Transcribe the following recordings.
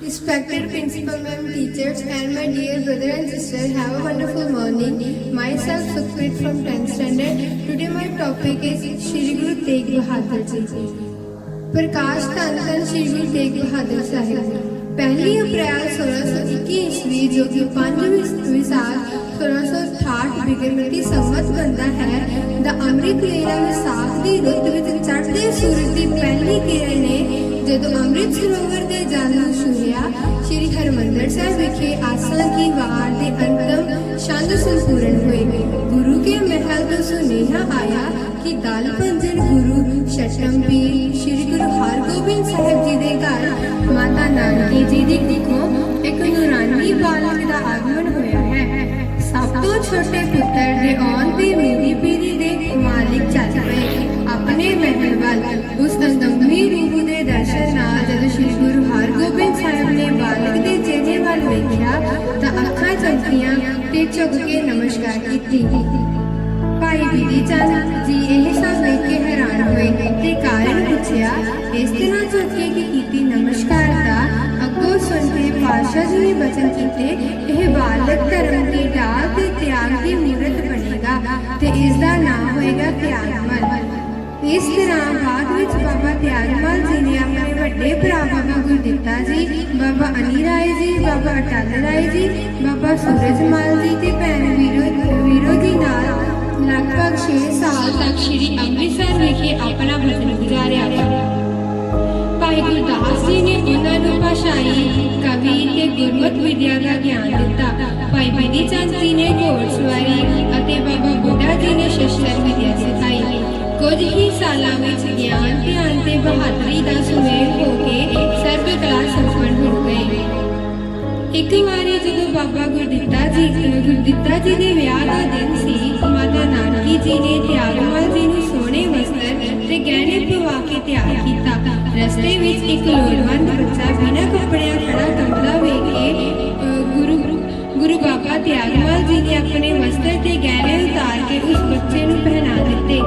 Respected principal ma'am, teachers, and my dear brother and sister, have a wonderful morning. Myself, Sukhpreet from 10th standard. Today my topic is Shri Guru Tegh Bahadur Ji. ਪ੍ਰਕਾਸ਼ ਧੰਨ ਧੰਨ ਸ਼੍ਰੀ ਗੁਰੂ ਤੇਗ ਬਹਾਦਰ ਸਾਹਿਬ ਪਹਿਲੀ ਅਪ੍ਰੈਲ 1621 ਈਸਵੀ ਜੋ ਕਿ 5 ਵਿਸਾਖ 1668 ਬਿਗਰਮਤੀ ਸੰਮਤ ਬੰਦਾ ਹੈ ਦਾ ਅੰਮ੍ਰਿਤ ਵੇਲਾ ਵਿਸਾਖ ਦੀ ਰੁੱਤ ਵਿੱਚ ਚੜ੍ਹਦੇ ਸੂਰਜ ਦੀ ਪਹਿਲੀ ਕਿਰਨ ਨੇ ਜਦੋਂ ਅੰਮ੍ਰਿਤ ਸਰੋਵਰ ਹਰਮੰਦਰ ਸਾਹਿਬ ਵਿਖੇ ਆਸਾ ਕੀ ਵਾਰ ਦੇ ਅੰਤਮ ਛੰਦ ਸੰਪੂਰਨ ਹੋਏ। ਗੁਰੂ ਕੇ ਮਹਿਲ ਤੋਂ ਸੁਨੇਹਾ ਆਇਆ ਕਿ ਦਲ ਭੰਜਨ ਗੁਰੂ ਸ਼ਸ਼ਮਪੀਰ ਸ਼੍ਰੀ ਗੁਰੂ ਹਰਗੋਬਿੰਦ ਸਾਹਿਬ ਜੀ ਦੇ ਘਰ ਮਾਤਾ ਨਾਨਕੀ ਜੀ ਦੀ ਕੁੱਖੋਂ ਇੱਕ ਨੂਰਾਨੀ ਬਾਲਕ ਦਾ ਆਗਮਨ ਹੋਇਆ ਹੈ। ਸਭ ਤੋਂ ਛੋਟੇ ਪੁੱਤਰ ਦੇ ਆਉਣ ਤੇ ਮੇਰੀ ਪੀਰੀ ਦੇ ਮਾਲਿਕ ਚੱਲ ਪਏ। ਆਪਣੇ ਮਹਿਲ ਵੱਲ ਚਮਕੀਆਂ ਝੁਕ ਕੇ ਨਮਸਕਾਰ ਕੀਤੀ। ਭਾਈ ਬਿਧੀ ਚੰਦ ਜੀ ਇਹ ਸਭ ਵੇਖ ਕੇ ਹੈਰਾਨ ਹੋਏ ਤੇ ਕਾਰਨ ਪੁੱਛਿਆ, ਇਸ ਤਰ੍ਹਾਂ ਝੁਕੇ ਕਿ ਕੀਤੀ ਨਮਸਕਾਰ ਦਾ? ਅੱਗੋਂ ਸੁਣ ਕੇ ਪਾਸ਼ਾ ਜੀ ਨੇ ਬਚਨ ਕੀਤੇ, ਇਹ ਬਾਲਕ ਧਰਮ ਦੀ ਢਾਲ ਤੇ ਤਿਆਗ ਦੀ ਮੂਰਤ ਬਣੇਗਾ ਤੇ ਇਸ ਦਾ ਨਾਮ ਹੋਏਗਾ ਤਿਆਗਮਲ ਇਸ ਤਰ੍ਹਾਂ ਬਾਅਦ ਵਿੱਚ ਬਾਬਾ ਤਿਆਗਮਲ ਜੀ ਨੇ ਆਪਣੇ ਵੱਡੇ ਭਰਾ ਬਾਬਾ ਗੁਰਦਿੱਤਾ ਜੀ, ਬਾਬਾ ਅਨੀ ਰਾਏ ਜੀ, ਬਾਬਾ ਅਟਲ ਰਾਏ ਜੀ, ਬਾਬਾ ਸੂਰਜਮਲ ਜੀ ਤੇ ਭੈਣ ਵੀਰੋ ਵੀਰੋ ਜੀ ਨਾਲ ਲਗਭਗ 6 ਸਾਲ ਤੱਕ ਸ੍ਰੀ ਅੰਮ੍ਰਿਤਸਰ ਵਿਖੇ ਆਪਣਾ ਭਜਨ ਗੁਜ਼ਾਰਿਆ ਭਾਈ ਗੁਰਦਾਸ ਜੀ ਨੇ ਉਹਨਾਂ ਨੂੰ ਭਾਸ਼ਾਈ, ਕਵੀ ਤੇ ਗੁਰਮਤ ਵਿਦਿਆ ਦਾ ਗਿਆਨ ਦਿੱਤਾ। ਭਾਈ ਬਿਧੀ ਚੰਦ ਜੀ ਨੇ ਘੋੜਸਵਾਰੀ ਅਤੇ ਬਾਬਾ ਬੁੱਢਾ ਜੀ ਨੇ ਸ਼ਸਤਰ ਵਿਦਿਆ ਸਿਖਾਈ। ਕੁਝ ਹੀ ਸਾਲਾਂ ਵਿੱਚ ਗਿਆਨ ਧਿਆਨ ਤੇ ਬਹਾਦਰੀ ਦਾ ਸੁਮੇਲ ਹੋ ਕੇ ਸਰਬ ਕਲਾ ਸੰਪੰਨ ਹੋ ਗਏ। ਇੱਕ ਵਾਰੀ ਜਦੋਂ ਬਾਬਾ ਗੁਰਦਿੱਤਾ ਜੀ ਗੁਰਦਿੱਤਾ ਜੀ ਦੇ ਵਿਆਹ ਦਾ ਦਿਨ ਸੀ, ਮਾਤਾ ਨਾਨਕੀ ਜੀ ਨੇ ਤਿਆਗਮਲ ਜੀ ਨੂੰ ਸੋਹਣੇ ਵਸਤਰ ਤੇ ਗਹਿਣੇ ਪਵਾ ਕੇ ਤਿਆਰ ਕੀਤਾ। ਰਸਤੇ ਵਿੱਚ ਇੱਕ ਲੋੜਵੰਦ ਬੱਚਾ ਬਿਨਾਂ ਕੱਪੜਿਆਂ ਖੜਾ ਕੰਬਦਾ ਵੇਖ ਕੇ ਗੁਰੂ ਗੁਰੂ ਬਾਬਾ ਤਿਆਗਵਾਲ ਜੀ ਨੇ ਆਪਣੇ ਵਸਤਰ ਤੇ ਗਹਿਣੇ ਉਤਾਰ ਕੇ ਉਸ ਬੱਚੇ ਨੂੰ ਪਹਿਨਾ ਦਿੱਤੇ।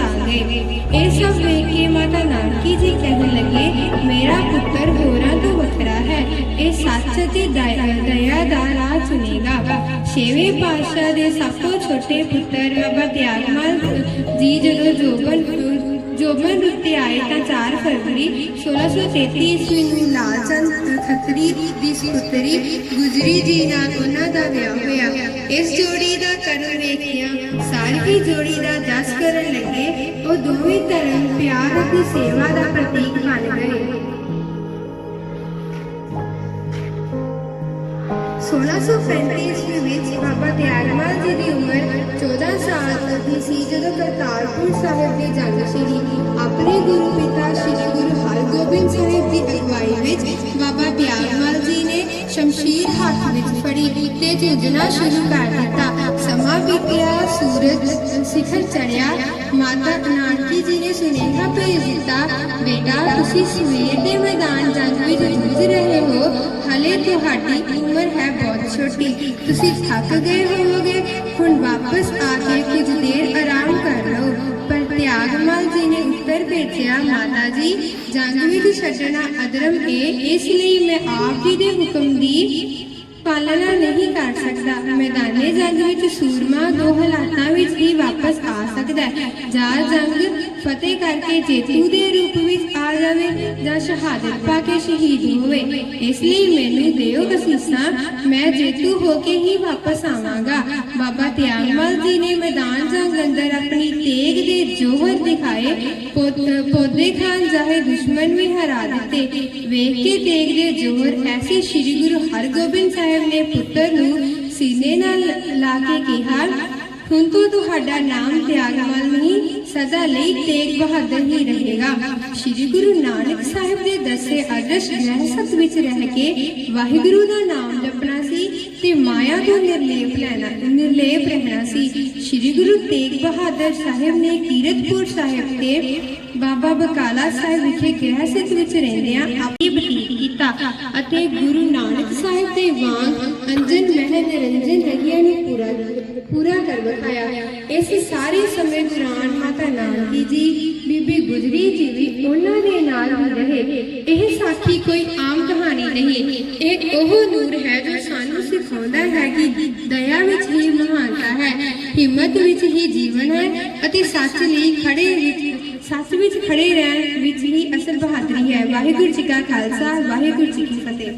ਵਾਪਸ ਆ ਇਹ ਸਭ ਵੇਖ ਕੇ ਮਾਤਾ ਨਾਨਕੀ ਜੀ ਕਹਿਣ ਲੱਗੇ, ਮੇਰਾ ਪੁੱਤਰ ਹੋਰਾਂ ਤੋਂ ਵੱਖਰਾ ਹੈ। ਇਹ ਸੱਚ ਅਤੇ ਦਇਆ ਦਾ ਰਾਹ ਚੁਣੇਗਾ। ਛੇਵੇਂ ਪਾਤਸ਼ਾਹ ਦੇ ਸਭ ਤੋਂ ਛੋਟੇ ਪੁੱਤਰ ਬਾਬਾ ਤਿਆਗਮਲ ਜੀ ਜਦੋਂ ਜੋਬਨ ਜੋਬਨ ਉੱਤੇ ਆਏ ਤਾਂ 4 ਫਰਵਰੀ 1633 ਈਸਵੀ ਨੂੰ ਲਾਲ ਚੰਦ ਖੱਤਰੀ ਦੀ ਸੁਪੁੱਤਰੀ ਗੁਜਰੀ ਜੀ ਨਾਲ ਉਹਨਾਂ ਦਾ ਵਿਆਹ ਹੋਇਆ ਇਸ ਜੋੜੀ ਦਾ ਕਰਨ ਵੇਖਿਆ ਸਾਰੀ ਜੋੜੀ ਦਾ ਜਸ ਕਰਨ ਲੱਗੇ ਉਹ ਦੋਵੇਂ ਧਰਮ ਪਿਆਰ ਅਤੇ ਸੇਵਾ ਦਾ ਪ੍ਰਤੀਕ ਬਣ ਗਏ 1635 ਈਸਵੀ ਵਿੱਚ ਬਾਬਾ ਤਿਆਗਮਲ ਜੀ ਦੀ ਉਮਰ 14 ਸਾਲ ਦੀ ਸੀ, ਜਦੋਂ ਕਰਤਾਰਪੁਰ ਸਾਹਿਬ ਦੀ ਜੰਗ ਛਿੜੀ ਆਪਣੇ ਗੁਰੂ ਪਿਤਾ ਸ੍ਰੀ ਗੁਰੂ ਹਰਗੋਬਿੰਦ ਸਾਹਿਬ ਦੀ ਅਗਵਾਈ ਵਿੱਚ ਬਾਬਾ ਤਿਆਗਮਲ ਜੀ ਨੇ ਸ਼ਮਸ਼ੀਰ ਹੱਥ ਵਿੱਚ ਫੜੀ ਤੇ ਜੂਝਣਾ ਸ਼ੁਰੂ ਕਰ ਦਿੱਤਾ। ਸਮਾਂ ਬੀਤਿਆ, ਸੂਰਜ ਸਿਖਰ ਚੜਿਆ ਮਾਤਾ ਨਾਨਕੀ ਜੀ ਨੇ ਸੁਨੇਹਾ ਭੇਜ ਦਿੱਤਾ, ਬੇਟਾ, ਤੁਸੀਂ ਸਵੇਰ ਦੇ ਮੈਦਾਨ ਜੰਗ ਵਿੱਚ ਜੂਝ ਰਹੇ ਹੋ ਹਲੇ ਤੁਹਾਡੀ ਉਮਰ ਹੈ ਬਹੁਤ ਛੋਟੀ। ਤੁਸੀਂ ਥੱਕ ਗਏ ਹੋਵੋਗੇ, ਹੁਣ ਵਾਪਸ ਆ ਕੇ ਕੁਝ ਦੇਰ ਆਰਾਮ ਕਰ ਲਓ। ਪਰ ਤਿਆਗਮਲ ਜੀ ਨੇ ਉੱਤਰ ਭੇਜਿਆ, ਮਾਤਾ ਜੀ ਜੰਗ ਵਿੱਚ ਛੱਡਣਾ ਅਧਰਮ ਹੈ ਇਸ ਲਈ ਮੈਂ ਆਪ ਜੀ ਦੇ ਹੁਕਮ ਦੀ ਪਾਲਣਾ ਨਹੀਂ ਕਰ ਸਕਦਾ। ਮੈਦਾਨੇ ਜੰਗ ਵਿੱਚ ਸੂਰਮਾ ਦੋ ਹਾਲਾਤਾਂ ਵਿੱਚ ਹੀ ਵਾਪਸ ਆ ਸਕਦਾ ਹੈ। ਜਾਂ ਜੰਗ ਫਤਿਹ ਕਰਕੇ ਜੇਤੂ ਦੇ ਰੂਪ ਵਿੱਚ ਆ ਜਾਵੇ ਜਾਂ ਸ਼ਹਾਦਤ ਪਾ ਕੇ ਸ਼ਹੀਦ ਹੋਵੇ। ਇਸ ਲਈ ਮੈਨੂੰ ਦਿਓ ਅਸੀਸਾਂ। ਮੈਂ ਜੇਤੂ ਹੋ ਕੇ ਹੀ ਵਾਪਸ ਆਵਾਂਗਾ। ਬਾਬਾ ਤਿਆਗਮਲ ਜੀ ਨੇ ਮੈਦਾਨ ਜੰਗ ਅੰਦਰ ਆਪਣੀ ਤੇਗ ਦੇ ਜੋਹਰ ਦਿਖਾਏ। ਪੌਦੇ ਖਾਨ ਜਾਹੇ ਦੁਸ਼ਮਣ ਵੀ ਹਰਾ ਦਿੱਤੇ। ਵੇਖ ਕੇ ਤੇਗ ਦੇ ਜੋਹਰ ਐਸੇ ਸ੍ਰੀ ਗੁਰੂ ਹਰਗੋਬਿੰਦ ਸਾਹਿਬ ਨੇ ਪੁੱਤਰ ਨੂੰ ਸੀਨੇ ਨਾਲ ਲਾ ਕੇ ਕਿਹਾ ਹੁਣ ਤੋਂ ਤੁਹਾਡਾ ਨਾਮ ਤਿਆਗਮਲ ਨਹੀਂ, ਸਦਾ ਲਈ ਤੇਗ ਬਹਾਦਰ ਹੀ ਰਹੇਗਾ। ਸ੍ਰੀ ਗੁਰੂ ਨਾਨਕ ਸਾਹਿਬ ਦੇ ਦੱਸੇ ਆਦਰਸ਼ ਗ੍ਰਹਿ ਵਿੱਚ ਰਹਿ ਕੇ ਵਾਹਿਗੁਰੂ ਦਾ ਨਾਮ ਜਪਣਾ ਸੀ ਤੇ ਮਾਇਆ ਤੋਂ ਨਿਰਲੇਪ ਲੈਣਾ, ਨਿਰਲੇਪ ਰਹਿਣਾ ਸੀ। ਸ੍ਰੀ ਗੁਰੂ ਤੇਗ ਬਹਾਦਰ ਸਾਹਿਬ ਨੇ ਕੀਰਤਪੁਰ ਸਾਹਿਬ ਤੇ ਬਾਬਾ ਬਕਾਲਾ ਸਾਹਿਬ ਵਿਖੇ ਗ੍ਰਹਿ ਵਿੱਚ ਰਹਿੰਦਿਆਂ ਆਪਣੀ ਬਤੀਤ ਕੀਤਾ ਅਤੇ ਗੁਰੂ ਨਾਨਕ ਸਾਹਿਬ ਦੇ ਵਾਂਗ ਅੰਜਨ ਮਹਿ ਨਿਰੰਜਨ ਰਹੀਆਂ ਨੂੰ ਪੂਰਾ ਘਰ ਵਿਖਾਇਆ ਇਸ ਸਾਰੇ ਸਮੇਂ ਦੌਰਾਨ ਮਾਤਾ ਨਾਨਕੀ ਜੀ, ਬੀਬੀ ਗੁਜਰੀ ਜੀ ਵੀ ਉਹਨਾਂ ਦੇ ਨਾਲ ਹੀ ਰਹੇ। ਇਹ ਸਾਖੀ ਕੋਈ ਆਮ ਕਹਾਣੀ ਨਹੀਂ। ਇਹ ਉਹ ਨੂਰ ਹੈ ਜੋ ਸਾਨੂੰ ਸਿਖਾਉਂਦਾ ਹੈ ਕਿ ਦਇਆ ਵਿੱਚ ਹੀ ਮਹਾਨਤਾ ਹੈ, ਹਿੰਮਤ ਵਿੱਚ ਹੀ ਜੀਵਨ ਹੈ ਅਤੇ ਸੱਚ ਲਈ ਖੜੇ ਵਿੱਚ, ਸੱਚ ਵਿੱਚ ਖੜੇ ਰਹਿਣ ਵਿੱਚ ਹੀ ਅਸਲ ਬਹਾਦਰੀ ਹੈ। ਵਾਹਿਗੁਰੂ ਜੀ ਕਾ ਖਾਲਸਾ, ਵਾਹਿਗੁਰੂ ਜੀ ਕੀ ਫਤਿਹ।